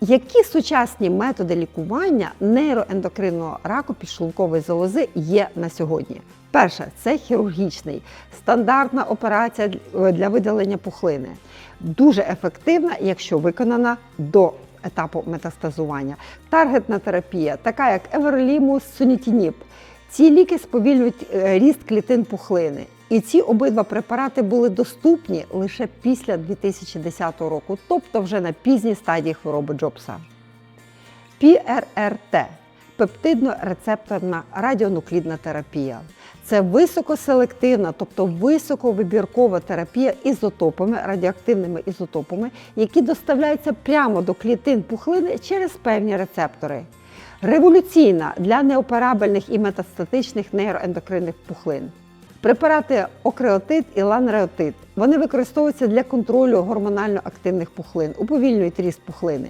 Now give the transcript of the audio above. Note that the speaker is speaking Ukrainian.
Які сучасні методи лікування нейроендокринного раку підшлункової залози є на сьогодні? Перше це хірургічний, стандартна операція для видалення пухлини. Дуже ефективна, якщо виконана до етапу метастазування. Таргетна терапія, така як Everolimus, Sunitinib. Ці ліки сповільнюють е, ріст клітин пухлини. І ці обидва препарати були доступні лише після 2010 року, тобто вже на пізній стадії хвороби Джобса. ПРРТ пептидно-рецепторна радіонуклідна терапія. Це високоселективна, тобто високовибіркова терапія ізотопами, радіоактивними ізотопами, які доставляються прямо до клітин пухлини через певні рецептори. Революційна для неоперабельних і метастатичних нейроендокринних пухлин. Препарати окреотит і ланреотит. Вони використовуються для контролю гормонально активних пухлин, уповільнюють ріст пухлини.